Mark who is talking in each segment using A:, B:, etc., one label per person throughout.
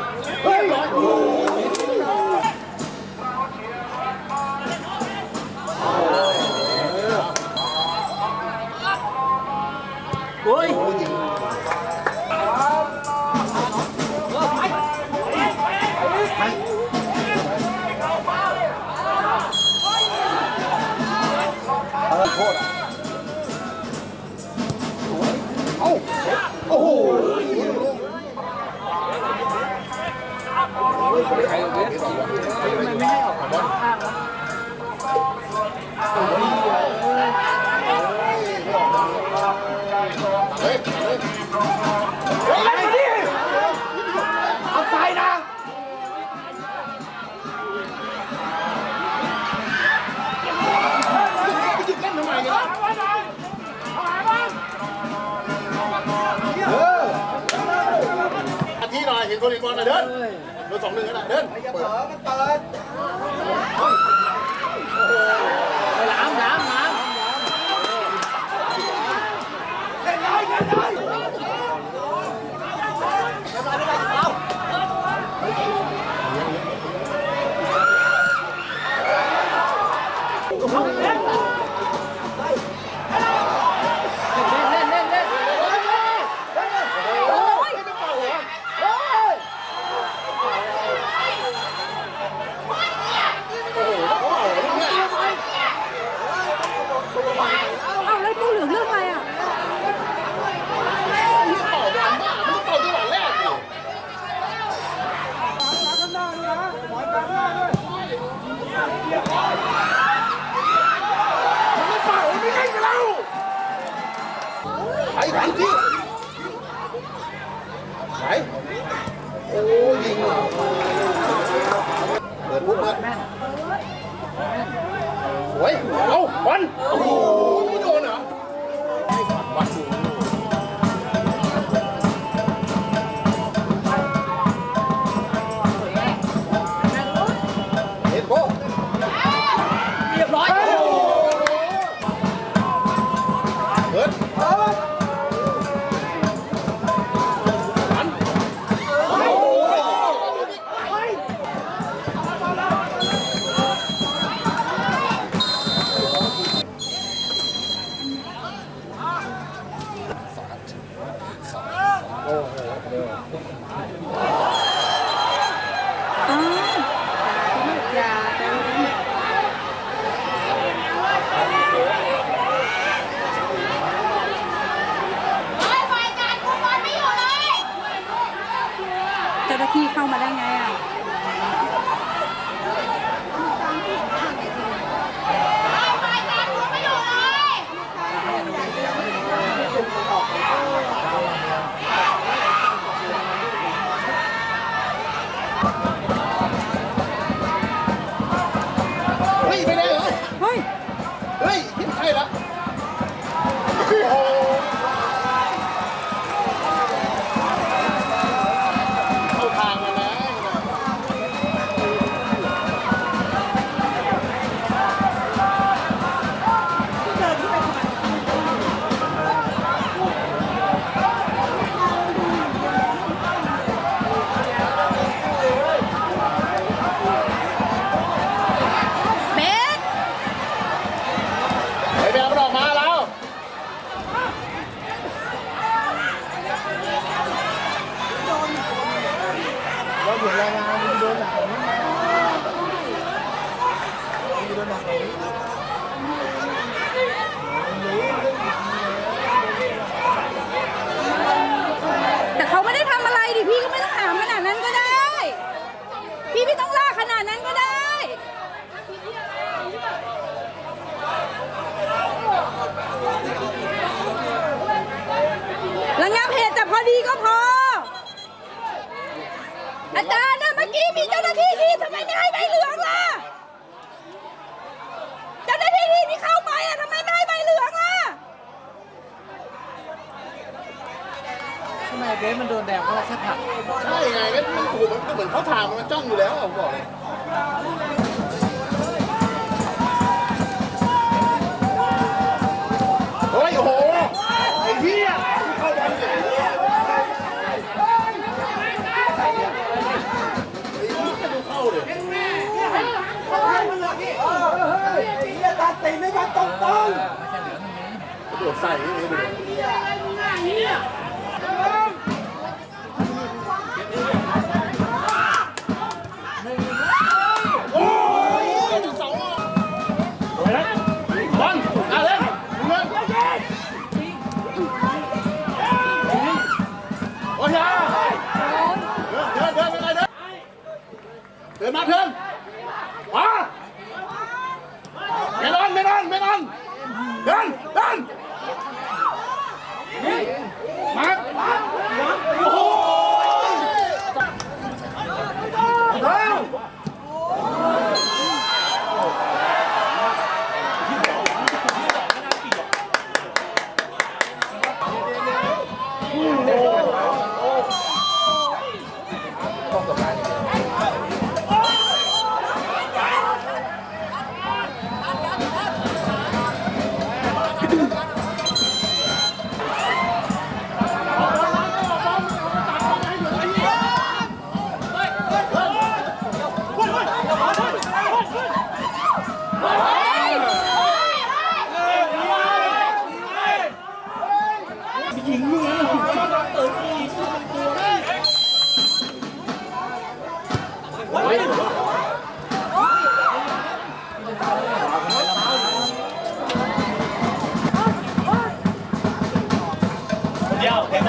A: เไม่
B: ให้ออก
A: หน่อยเห็นคนอีกคนหน่อยเดินเดินสองหนึ่งก็ได้เดินเปิด
B: ไปล้างล้างล้างเพี่
C: ไม่ต้องล่ากขนาดนั้นก็ได้ ระงับเหตุแต่พอดีก็พอ อาจารย์นะเมื่อกี้มีเจ้าหน้าที่ที่ทำไมไม่ให้
B: โดนแดงเพราะเราแค่ผัก
A: ใช่ไงก็มันถูกมันก็เหมือนเขาถามมันจ้องอยู่แล้วผมบอกเฮ้ยโอ้โหไอ้เหี้ยเข้าบอลเนี่ยเข้าเลย
B: ตีไม่มา
A: ตรง
B: ๆกระ
A: โดดใส่นี่กระโดด เดินมาเพื่อน
B: มาไม่นอนไม่นอนไม่นอนเดินเดิน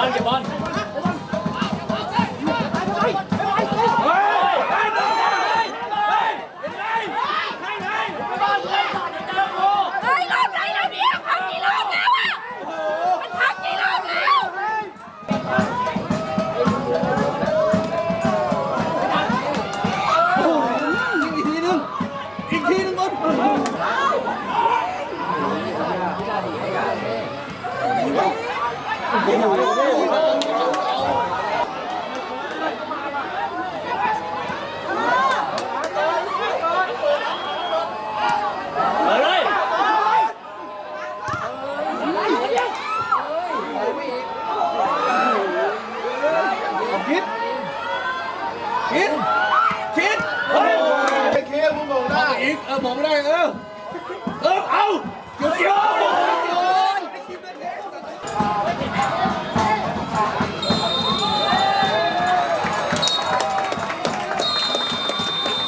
B: 아 니, 그. เอ
D: อ
C: บอก
A: ไม่ได้
B: เออเออเอาเดี๋ยวเดี๋ยว